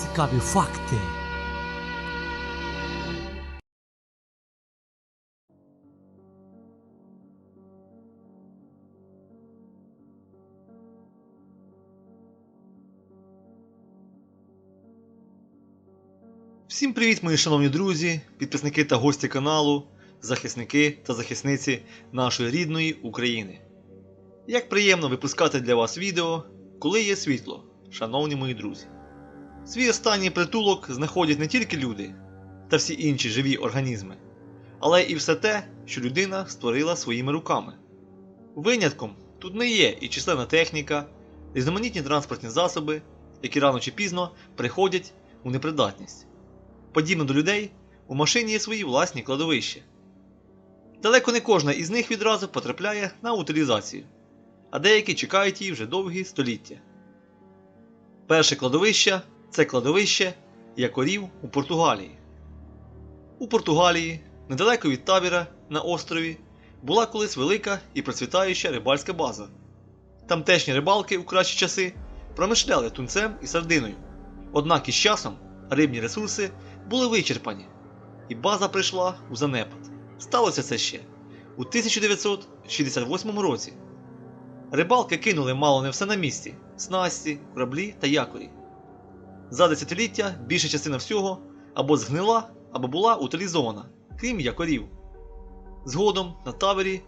Цікаві факти. Всім привіт, мої шановні друзі, підписники та гості каналу, захисники та захисниці нашої рідної України. Як приємно випускати для вас відео, коли є світло, шановні мої друзі. Свій останній притулок знаходять не тільки люди та всі інші живі організми, але і все те, що людина створила своїми руками. Винятком тут не є і численна техніка, різноманітні транспортні засоби, які рано чи пізно приходять у непридатність. Подібно до людей, у машині є свої власні кладовища. Далеко не кожна із них відразу потрапляє на утилізацію, а деякі чекають її вже довгі століття. Перше кладовище це кладовище якорів у Португалії. У Португалії, недалеко від табіра на острові, була колись велика і процвітаюча рибальська база. Тамтешні рибалки у кращі часи промишляли тунцем і сардиною. Однак із часом рибні ресурси були вичерпані, і база прийшла у занепад. Сталося це ще у 1968 році. Рибалки кинули мало не все на місці: снасті, кораблі та якорі. За десятиліття більша частина всього або згнила, або була утилізована, крім якорів. Згодом на тавері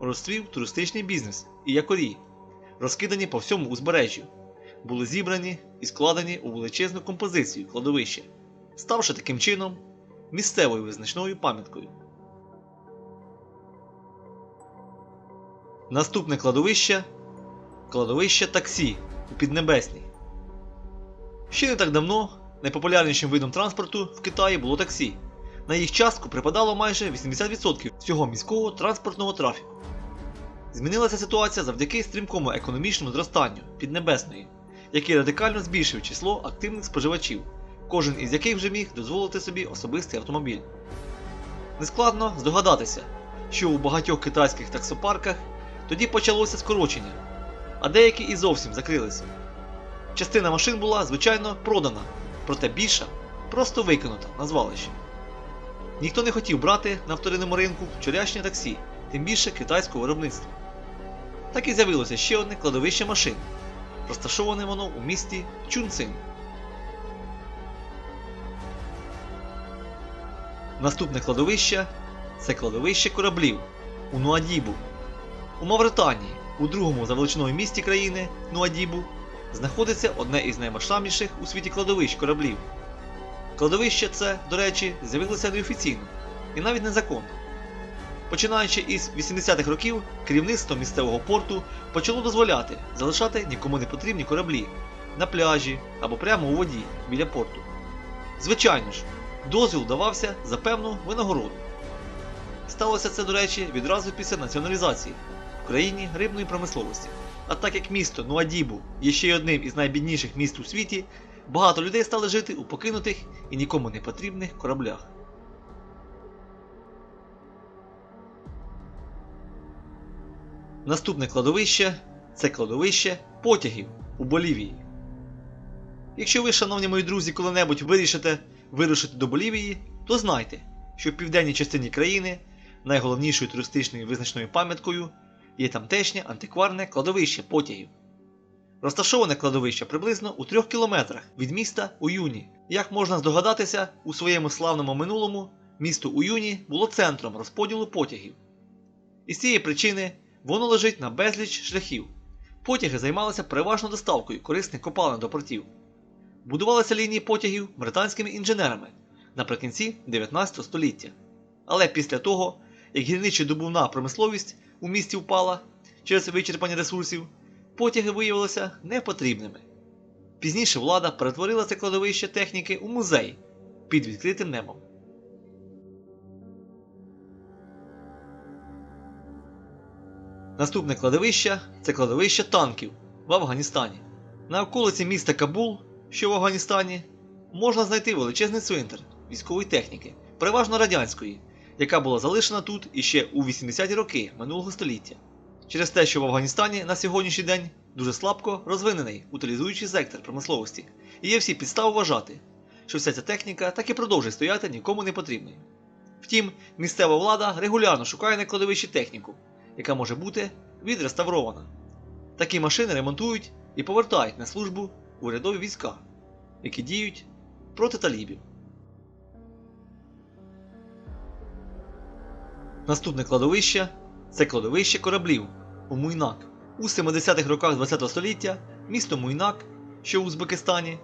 розцвів туристичний бізнес і якорі, розкидані по всьому узбережжю, були зібрані і складені у величезну композицію кладовища ставши таким чином місцевою визначною пам'яткою. Наступне кладовище кладовище таксі у Піднебесній. Ще не так давно найпопулярнішим видом транспорту в Китаї було таксі. На їх частку припадало майже 80% всього міського транспортного трафіку. Змінилася ситуація завдяки стрімкому економічному зростанню Піднебесної, який радикально збільшив число активних споживачів кожен із яких вже міг дозволити собі особистий автомобіль. Нескладно здогадатися, що у багатьох китайських таксопарках тоді почалося скорочення, а деякі і зовсім закрилися. Частина машин була, звичайно, продана, проте більша просто викинута на звалище. Ніхто не хотів брати на вторинному ринку вчорашнє таксі, тим більше китайського виробництва. Так і з'явилося ще одне кладовище машин, розташоване воно у місті Чунцин. Наступне кладовище це кладовище кораблів у Нуадібу. У Мавританії, у другому за величиною місті країни Нуадібу, знаходиться одне із наймасштабніших у світі кладовищ кораблів. Кладовище це, до речі, з'явилося неофіційно і навіть незаконно. Починаючи із 80-х років, керівництво місцевого порту почало дозволяти залишати нікому не потрібні кораблі на пляжі або прямо у воді біля порту. Звичайно ж, дозвіл давався за певну винагороду. Сталося це, до речі, відразу після націоналізації в країні рибної промисловості. А так як місто Нуадібу є ще й одним із найбідніших міст у світі, багато людей стали жити у покинутих і нікому не потрібних кораблях. Наступне кладовище це кладовище потягів у Болівії. Якщо ви, шановні мої друзі, коли-небудь вирішите вирушити до Болівії, то знайте, що в південній частині країни найголовнішою туристичною визначною пам'яткою є тамтешнє антикварне кладовище потягів. Розташоване кладовище приблизно у трьох кілометрах від міста Уюні. Як можна здогадатися, у своєму славному минулому місто Уюні було центром розподілу потягів. Із цієї причини воно лежить на безліч шляхів. Потяги займалися переважно доставкою корисних копалин до портів. Будувалися лінії потягів британськими інженерами наприкінці 19 століття. Але після того, як гірничо-добувна промисловість у місті впала через вичерпання ресурсів, потяги виявилися непотрібними. Пізніше влада перетворила це кладовище техніки у музей під відкритим небом. Наступне кладовище це кладовище танків в Афганістані. На околиці міста Кабул, що в Афганістані, можна знайти величезний цвинтар військової техніки, переважно радянської, яка була залишена тут іще у 80-ті роки минулого століття. Через те, що в Афганістані на сьогоднішній день дуже слабко розвинений утилізуючий сектор промисловості, і є всі підстави вважати, що вся ця техніка так і продовжує стояти нікому не потрібною. Втім, місцева влада регулярно шукає на кладовищі техніку, яка може бути відреставрована. Такі машини ремонтують і повертають на службу урядові війська, які діють проти талібів. Наступне кладовище це кладовище кораблів у Муйнак. У 70-х роках ХХ століття місто Муйнак, що в Узбекистані,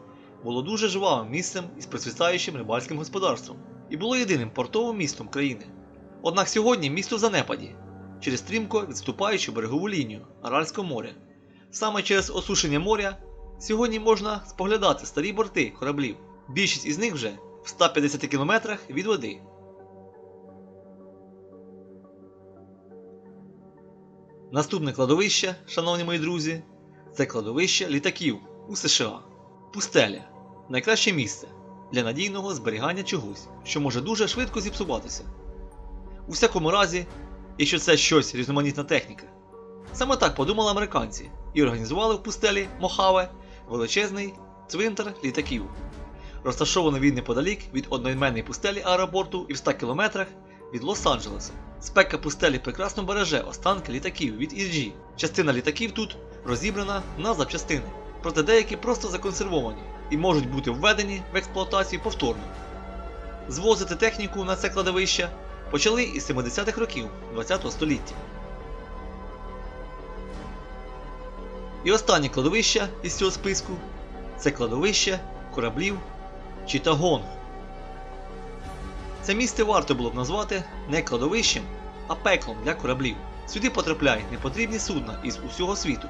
було дуже жвавим місцем із процвітаючим рибальським господарством і було єдиним портовим містом країни. Однак сьогодні місто в занепаді через стрімко відступаючу берегову лінію Аральського моря. Саме через осушення моря сьогодні можна споглядати старі борти кораблів. Більшість із них вже в 150 кілометрах від води. Наступне кладовище, шановні мої друзі, це кладовище літаків у США. Пустеля найкраще місце для надійного зберігання чогось, що може дуже швидко зіпсуватися. У всякому разі, якщо це щось різноманітна техніка. Саме так подумали американці і організували в пустелі Мохаве величезний цвинтар літаків, розташований він неподалік від одноіменної пустелі аеропорту і в 100 кілометрах від Лос-Анджелеса. Спека пустелі прекрасно береже останки літаків від Ірджі. Частина літаків тут розібрана на запчастини, проте деякі просто законсервовані і можуть бути введені в експлуатацію повторно. Звозити техніку на це кладовище почали із 70-х років ХХ століття. І останнє кладовище із цього списку це кладовище кораблів Читагонг. Це місце варто було б назвати не кладовищем, а пеклом для кораблів. Сюди потрапляють непотрібні судна із усього світу.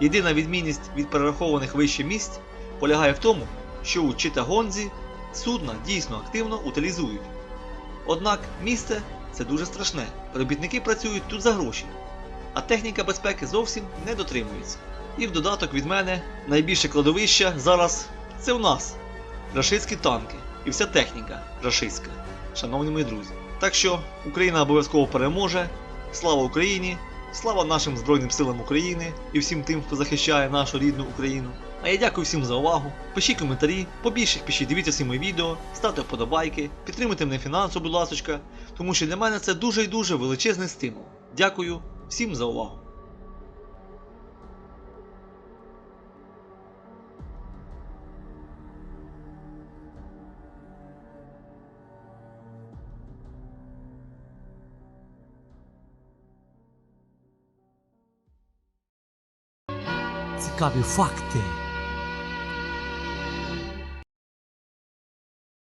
Єдина відмінність від перерахованих вище місць полягає в тому, що у Читагонзі судна дійсно активно утилізують. Однак місце це дуже страшне. Робітники працюють тут за гроші, а техніка безпеки зовсім не дотримується. І в додаток від мене найбільше кладовище зараз це у нас. Рашистські танки і вся техніка рашистська, шановні мої друзі. Так що Україна обов'язково переможе. Слава Україні! Слава нашим Збройним силам України і всім тим, хто захищає нашу рідну Україну. А я дякую всім за увагу. Пишіть коментарі, побільше пишіть, дивіться всі мої відео, ставте вподобайки, підтримуйте мене фінансово, будь ласочка, тому що для мене це дуже і дуже величезний стимул. Дякую всім за увагу. Цікаві факти.